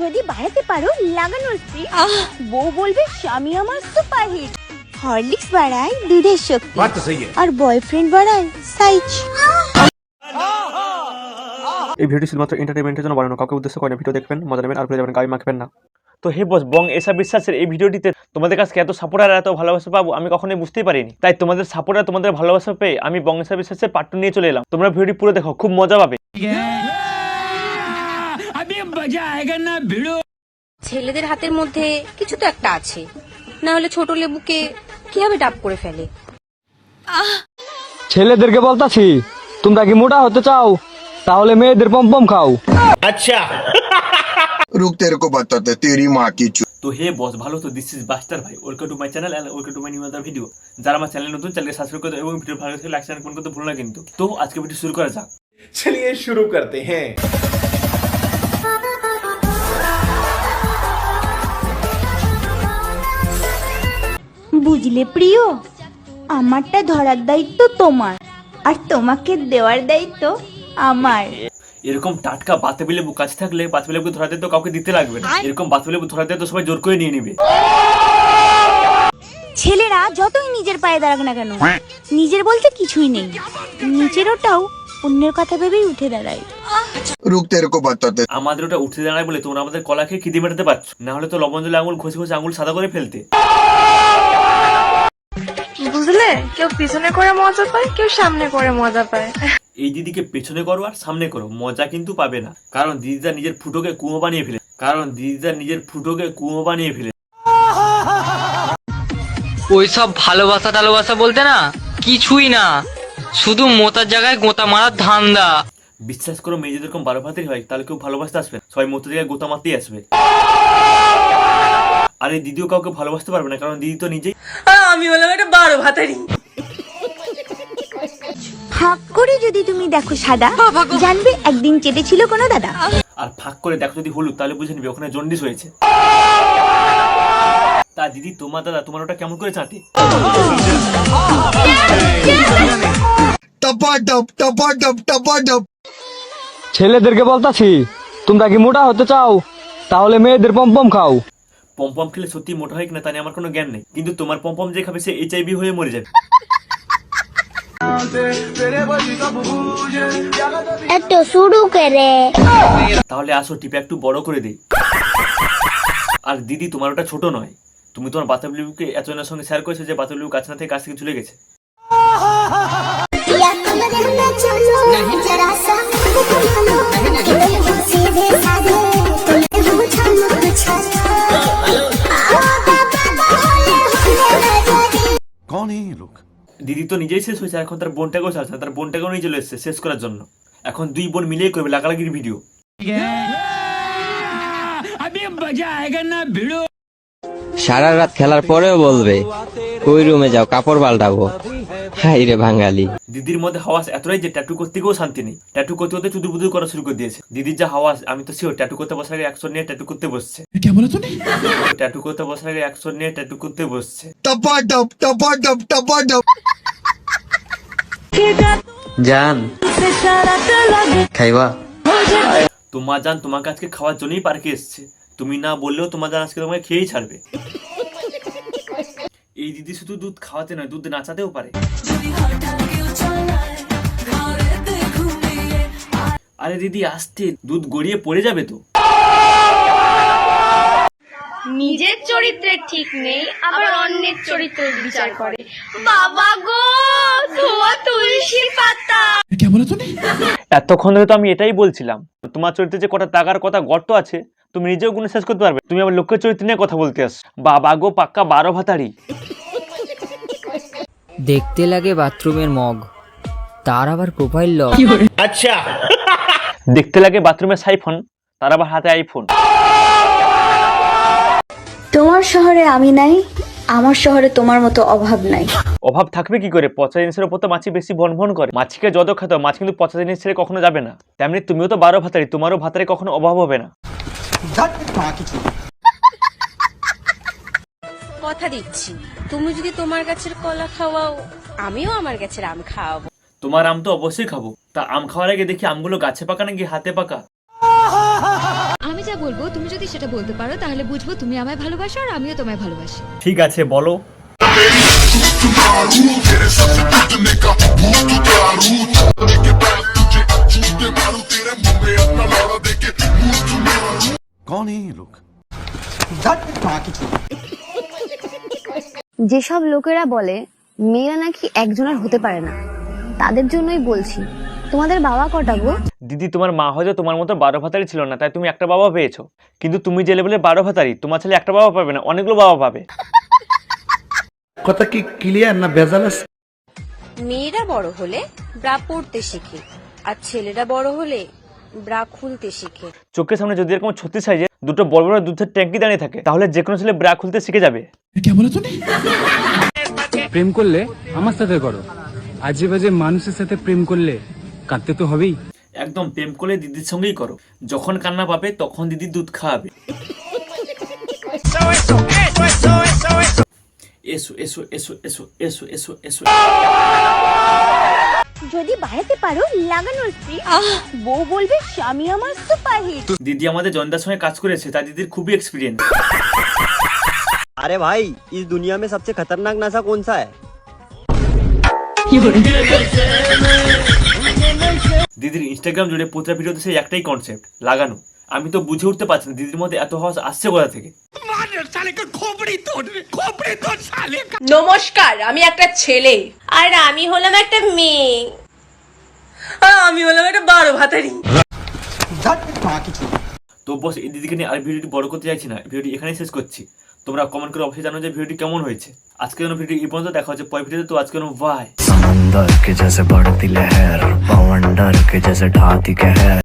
যদি বাড়াতে পারো লাগানোর স্ত্রী বউ বলবে স্বামী আমার সুপার হিট হরলিক্স বাড়ায় দুধের শক্তি। আর বয়ফ্রেন্ড বাড়ায় সাইজ এই ভিডিও শুধুমাত্র এন্টারটেনমেন্টের জন্য বানানো। কাউকে উদ্দেশ্য করে ভিডিও দেখবেন মজা নেবেন আর ভুলে যাবেন গাড়ি মাখবেন না। তো হে বস বং এসা বিশ্বাসের এই ভিডিওটিতে তোমাদের কাছে এত সাপোর্ট আর এত ভালোবাসা পাবো আমি কখনোই বুঝতেই পারিনি। তাই তোমাদের সাপোর্ট আর তোমাদের ভালোবাসা পেয়ে আমি বং এসা বিশ্বাসের পার্ট নিয়ে চলে এলাম। তোমরা ভিডিওটি পুরো দেখো খুব মজা পাবে। ছেলেদের হাতের মধ্যে কিছু তো একটা আছে না হলে ছোট লেবুকে কিভাবে ডাব করে ফেলে ছেলেদেরকে বলতাছি তোমরা কি মোটা হতে চাও তাহলে মেয়েদের পম্পম খাও रुक तेरे को बताते तेरी माँ की चू তো হে বস ভালো তো দিস ইজ বাস্টার ভাই welcome to my channel and welcome to my new other video যারা আমার চ্যানেল নতুন চ্যানেলকে সাবস্ক্রাইব করে দাও এবং ভিডিও ভালো লাগলে লাইক শেয়ার কমেন্ট করতে ভুলো না কিন্তু তো আজকে ভিডিও শুরু করা যাক चलिए शुरू करते हैं বুঝলে প্রিয়? আমারটা ধরার দায়িত্ব তোমার। আর তোমাকে দেওয়ার দায়িত্ব আমার। এরকম টাটকা বাতাবি লেবু কাছে থাকলে বাতাবি লেবু ধরাতে তো কাউকে দিতে লাগবে না। এরকম বাতাবি লেবু ধরাতে তো সবাই জোর করে নিয়ে নেবে। ছেলেরা যতই নিজের পায়ে দাঁড়াক না কেন নিজের বলতে কিছুই নেই। নিজের ওটাও অন্যের কথা ভেবেই উঠে দাঁড়ায়। রুখতে এরকম বাতাতে আমাদের ওটা উঠে দাঁড়ায় বলে তোমরা আমাদের কলাকে খিদে মেটাতে পারছ। না হলে তো লবণ জলে আঙুল ঘষে ঘষে আঙুল সাদা করে ফেলতে। বুঝলে কেউ পিছনে করে মজা পায় কেউ সামনে করে মজা পায়। এই দিদিকে পেছনে করো আর সামনে করো মজা কিন্তু পাবে না। কারণ দিদিদা নিজের ফুটোকে কুয়ো বানিয়ে ফেলে কারণ দিদিদা নিজের ফুটোকে কুয়ো বানিয়ে ফেলে ওইসব ভালোবাসা টালোবাসা বলতে না কিছুই না। শুধু মোতার জায়গায় গোতা মারার ধান্দা। বিশ্বাস করো মেয়ে যদি এরকম বারো ভাতের হয় তাহলে কেউ ভালোবাসতে আসবে সবাই মতো জায়গায় গোতা মারতেই আসবে। আরে দিদিও কাউকে ভালোবাসতে পারবে না কারণ দিদি তো নিজেই আমি বললাম একটা বারো ভাতারি। ফাঁক করে যদি তুমি দেখো সাদা জানবে একদিন চেটেছিল কোনো দাদা। আর ফাঁক করে দেখো যদি হলুদ তাহলে বুঝে নিবে ওখানে জন্ডিস হয়েছে। তা দিদি তোমার দাদা তোমার ওটা কেমন করে চাঁতে ছেলেদেরকে বলতাছি তোমরা কি মোটা হতে চাও? তাহলে মেয়েদের পম পম খাও। পম্পম খেলে সত্যি মোটা হয় কিনা তা নিয়ে আমার কোনো জ্ঞান নেই। কিন্তু তোমার পম্পম যে খাবে সে এইচ হয়ে মরে যাবে। একটু শুরু করে। তাহলে আসো টিপে একটু বড় করে দেই। আর দিদি তোমার ওটা ছোট নয়। তুমি তোমার বাতাবলিবুকে এতজনের সঙ্গে শেয়ার করেছ যে বাতাবলিবু কাছ না থেকে কাছ থেকে চলে গেছে। কন এই লোক দিদি তো নিজেই শেষ হয়েছে এখন তার বোনটাকেও ছাড়ছে তার বোনটাকেও নিয়ে চলে এসছে শেষ করার জন্য। এখন দুই বোন মিলেই করবে লাগালাগির ভিডিও সারা রাত খেলার পরেও বলবে ওই রুমে যাও কাপড় পাল্টাবো হাই রে বাঙালি। দিদির মধ্যে হাওয়াস এতটাই যে ট্যাটু করতে গিয়েও শান্তি নেই। ট্যাটু করতে করতে চুদুর বুদুর করা শুরু করে দিয়েছে। দিদির যা হাওয়াস আমি তো ট্যাটু করতে বসার আগে একশো নিয়ে ট্যাটু করতে বসছে। ট্যাটু করতে বসার আগে একশো নিয়ে ট্যাটু করতে বসছে। জান। খাইবা? তোমার জান তোমাকে আজকে খাওয়ার জন্যই পার্কে এসছে। তুমি না বললেও তোমার জান আজকে তোমাকে খেয়েই ছাড়বে। এই দিদি শুধু দুধ খাওয়াতে নয় দুধ নাচাতেও পারে। আরে দিদি আসতে দুধ গড়িয়ে পড়ে যাবে তো। নিজের চরিত্রের ঠিক নেই আবার অন্যের চরিত্রের বিচার করে। বাবা গো ধোয়া তুলসী পাতা। এতক্ষণ ধরে তো আমি এটাই বলছিলাম। তোমার চরিত্রে যে কটা টাকার কথা গর্ত আছে তুমি নিজেও গুণে শেষ করতে পারবে। তুমি আমার লোকের চরিত্র নিয়ে কথা বলতে আস বাবা গো পাক্কা বারো ভাতারি। দেখতে লাগে বাথরুমের মগ। তার আবার প্রোফাইল লগ দেখতে লাগে বাথরুমের সাইফোন তার আবার হাতে আইফোন তোমার শহরে আমি নাই আমার শহরে তোমার মতো অভাব নাই। অভাব থাকবে কি করে? পচা জিনিসের উপর তো মাছি বেশি ভন ভন করে। মাছিকে যত খেতে মাছ কিন্তু পচা জিনিস ছেড়ে কখনো যাবে না। তেমনি তুমিও তো বারো ভাতারি তোমারও ভাতারে কখনো অভাব হবে না। কথা দিচ্ছি তুমি যদি তোমার গাছের কলা খাওয়াও আমিও আমার গাছের আম খাওয়াবো। তোমার আম তো অবশ্যই খাব। তা আম খাওয়ার আগে দেখি আমগুলো গাছে পাকা নাকি হাতে পাকা? যা বলবো তুমি যদি সেটা বলতে পারো তাহলে বুঝবো তুমি আমায় ভালোবাসো আর আমিও তোমায় ভালোবাসি ঠিক আছে বলো कौन है ये लोग যেসব লোকেরা বলে মেয়েরা নাকি একজনের হতে পারে না তাদের জন্যই বলছি তোমাদের বাবা কটা গো? দিদি তোমার মা হয়তো তোমার মতো বারো ভাতারি ছিল না তাই তুমি একটা বাবা পেয়েছ। কিন্তু তুমি যে লেভেলে বারো ভাতারি তোমার ছেলে একটা বাবা পাবে না অনেকগুলো বাবা পাবে। কথা কি ক্লিয়ার না ভেজাল আছে? মেয়েরা বড় হলে ব্রা পড়তে শিখে আর ছেলেরা বড় হলে ব্রা খুলতে শিখে। চোখের সামনে যদি এরকম ছত্রিশ সাইজে দুটো বড় বড় দুধের ট্যাঙ্কি দাঁড়িয়ে থাকে তাহলে যে কোনো ছেলে ব্রা খুলতে শিখে যাবে। প্রেম করলে আমার সাথে করো আজে বাজে মানুষের সাথে প্রেম করলে কাঁদতে তো হবেই। একদম প্রেম করলে দিদির সঙ্গেই করো। যখন কান্না পাবে তখন দিদি দুধ খাওয়াবে। এসো এসো এসো এসো এসো এসো এসো। যদি বাড়াতে পারো লাগানোর ফ্রি আহ। বউ বলবে স্বামী আমার সুপারহিট। দিদি আমাদের জয়ন্দার সঙ্গে কাজ করেছে তাই দিদির খুবই এক্সপিরিয়েন্স আরে ভাই ইস দুনিয়া মে সবচেয়ে খতরনাক নশা কোন সা হ্যায় দিদির ইনস্টাগ্রাম জুড়ে প্রতিটা ভিডিওতে সেই একটাই কনসেপ্ট লাগানো। আমি তো বুঝে উঠতে পারছি না দিদির মধ্যে এত হস আসছে কোথা থেকে? নমস্কার আমি একটা ছেলে। আর আমি হলাম একটা মেয়ে। আর আমি হলাম একটা বারো ভাতারি। তো বস এই দিদিকে নিয়ে আর ভিডিওটি বড় করতে চাইছি না ভিডিওটি এখানেই শেষ করছি। তোমরা কমেন্ট করে অবশ্যই জানো যে ভিডিওটি কেমন হয়েছে আজকের জন্য ভিডিও এই পর্যন্ত দেখা হচ্ছে পরের ভিডিওতে তো আজকের জন্য বাই समंदर के जैसे बढ़ती लहर पवंडर के जैसे ढाती कहर